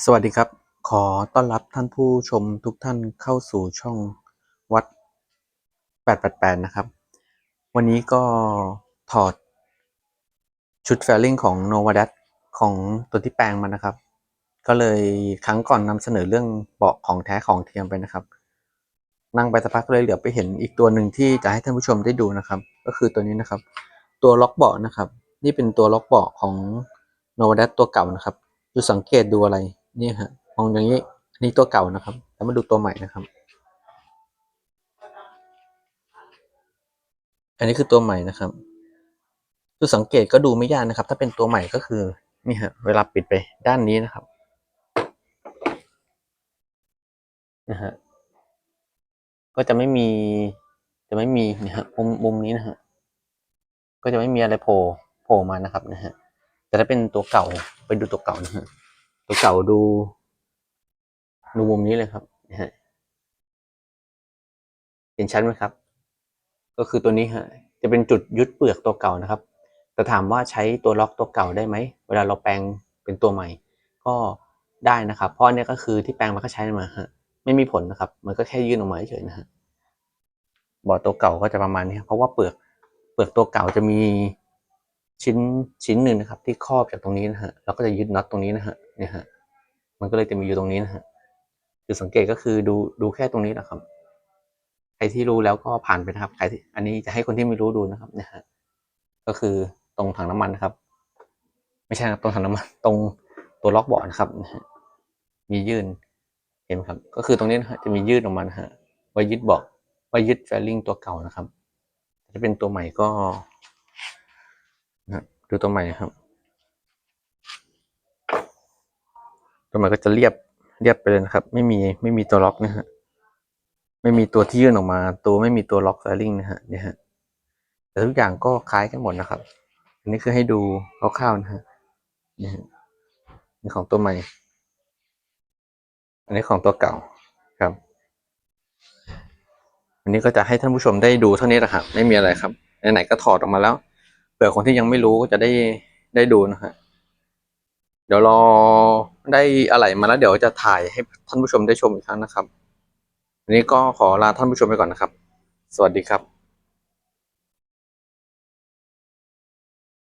สวัสดีครับ ขอต้อนรับท่านผู้ชมทุกท่านเข้าสู่ช่องวัด 888 นะครับ วันนี้ก็ถอดชุดแฟลลิ่งของ n o v a d a t ของตัวที่แปลงมานะครับ ก็เลยครั้งก่อนนำเสนอเรื่องเบาะของแท้ของเทียมไปนะครับ นั่งไปสักพักเลยเหลือไปเห็นอีกตัวหนึ่งที่จะให้ท่านผู้ชมได้ดูนะครับ ก็คือตัวนี้นะครับ ตัวล็อกเบาะนะครับ นี่เป็นตัวล็อกเบาะของ n o v a d a t ตัวเก่านะครับดูสังเกตดูอะไร นี่ฮะมองอย่างนี้อันนี้ตัวเก่านะครับ แล้วมาดูตัวใหม่นะครับ อันนี้คือตัวใหม่นะครับดูสังเกตก็ดูไม่ยากนะครับ ถ้าเป็นตัวใหม่ก็คือนี่ฮะเวลาปิดไปด้านนี้นะครับนะฮะก็จะไม่มีจะไม่มีนะฮะมุมมุมนี้นะฮะก็จะไม่มีอะไรโผล่โผล่มานะครับนะฮะแต่ถ้าเป็นตัวเก่าไปดูตัวเก่านะฮะ ตัวเก่าดูดูมุมนี้เลยครับนะฮะเห็นชัดไหมครับ ก็คือตัวนี้ฮะจะเป็นจุดยึดเปลือกตัวเก่านะครับ แต่ถามว่าใช้ตัวล็อกตัวเก่าได้ไหม เวลาเราแปลงเป็นตัวใหม่ ก็ได้นะครับ เพราะเนี้ยก็คือที่แปลงมาก็ใช้มาฮะไม่มีผลนะครับ มันก็แค่ยื่นออกมาเฉยๆนะฮะบอร์ดตัวเก่าก็จะประมาณนี้ครับเพราะว่าเปลือกเปลือกตัวเก่าจะมี ชิ้นชิ้นหนึ่งนะครับ ที่ครอบจากตรงนี้นะฮะแล้วก็จะยึดน็อตตรงนี้นะฮะเนี่ยฮะมันก็เลยจะมีอยู่ตรงนี้นะฮะจุดสังเกตก็คือดูดูแค่ตรงนี้นะครับใครที่รู้แล้วก็ผ่านไปนะครับใครที่อันนี้จะให้คนที่ไม่รู้ดูนะครับเนี่ยฮะก็คือตรงถังน้ำมันนะครับ ไม่ใช่ครับตรงถังน้ำมันตรงตัวล็อกเบาะนะครับมียื่นเห็นไหมครับ ก็คือตรงนี้นะฮะจะมียื่นออกมานะฮะไว้ยึดเบาะไว้ยึดแฟลลิ่งตัวเก่านะครับถ้าเป็นตัวใหม่ก็ นะดูตัวใหม่ครับ ตัวใหม่ก็จะเรียบเรียบไปเลยนะครับ ไม่มีไม่มีตัวล็อกนะฮะไม่มีตัวที่ยื่นออกมา ตัวไม่มีตัวล็อกแฟลิงนะฮะเนี่ยฮะแต่ทุกอย่างก็คล้ายกันหมดนะครับ อันนี้คือให้ดูคร่าวๆนะฮะนี่ฮะนี่ของตัวใหม่ อันนี้ของตัวเก่าครับอันนี้ก็จะให้ท่านผู้ชมได้ดูเท่านี้แหละครับ ไม่มีอะไรครับไหนๆก็ถอดออกมาแล้ว ผื่อคนที่ยังไม่รู้ก็จะได้ได้ดูนะฮะเดี๋ยวรอได้อะไรมาแล้วเดี๋ยวจะถ่ายให้ท่านผู้ชมได้ชมอีกครั้งนะครับวันนี้ก็ขอลาท่านผู้ชมไปก่อนนะครับ สวัสดีครับ